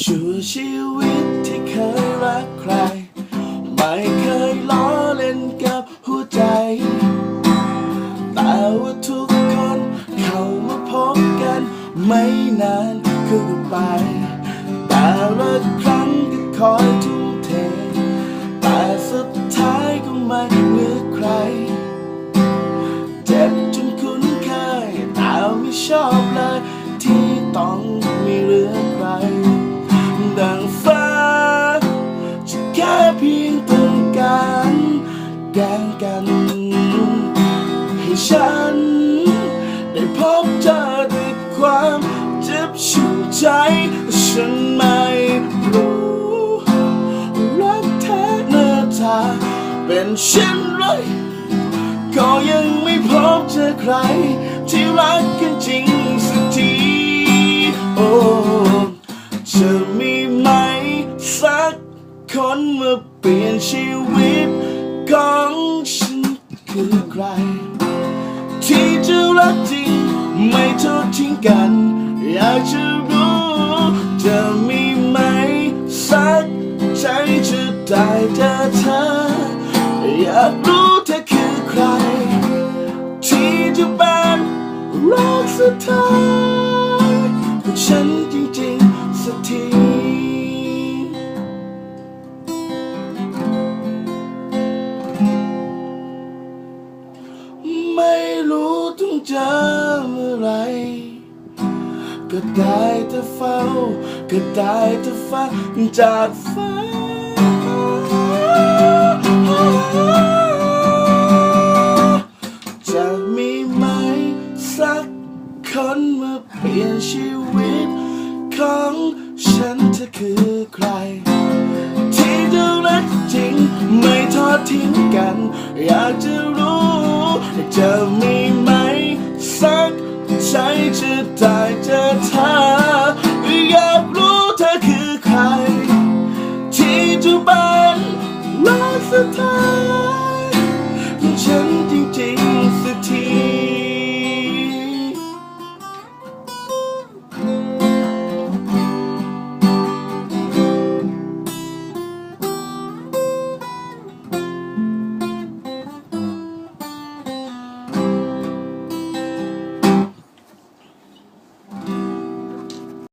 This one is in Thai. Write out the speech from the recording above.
ชั่วชีวิตที่เคยรักใคร ไม่ ไม่นานก็ไป แต่ละครั้งก็คอยทุ่มเท แต่สุดท้ายก็ไม่เหลือใคร เจ็บจนคุ้นเคยแต่ไม่ชอบเลย ที่ต้องมีเรือใคร ดังฟ้าจะแค่เพียงต้องการแกงกันให้ฉัน ใจฉันไม่รู้รักแท้หน้าตาเป็นเช่นไรก็ยังไม่พบเจอใคร ที่รักกันจริงสักทีโอ้จะมีไหมสักคนมาเปลี่ยนชีวิตของฉันคือใคร ที่จะรักจริงไม่ทอดทิ้งกัน อยากจะ จะได้เจอเธอ อยากรู้เธอคือใคร ที่จะเป็นรักสุดท้ายของฉันจริงๆสักทีไม่รู้ต้องเจอเมื่อไรก็ได้แต่เฝ้าก็ได้แต่ฟังจากฟ้า จะมีไหมสักคนมาเปลี่ยนชีวิต ของฉันเธอคือใคร ที่จะรักจริง ไม่ทอดทิ้งกัน อยากจะรู้ จะมีไหมสักใจจะได้จอเธออยากรู้เธอคือใคร ที่จะเป็นรักสุดท้าย ข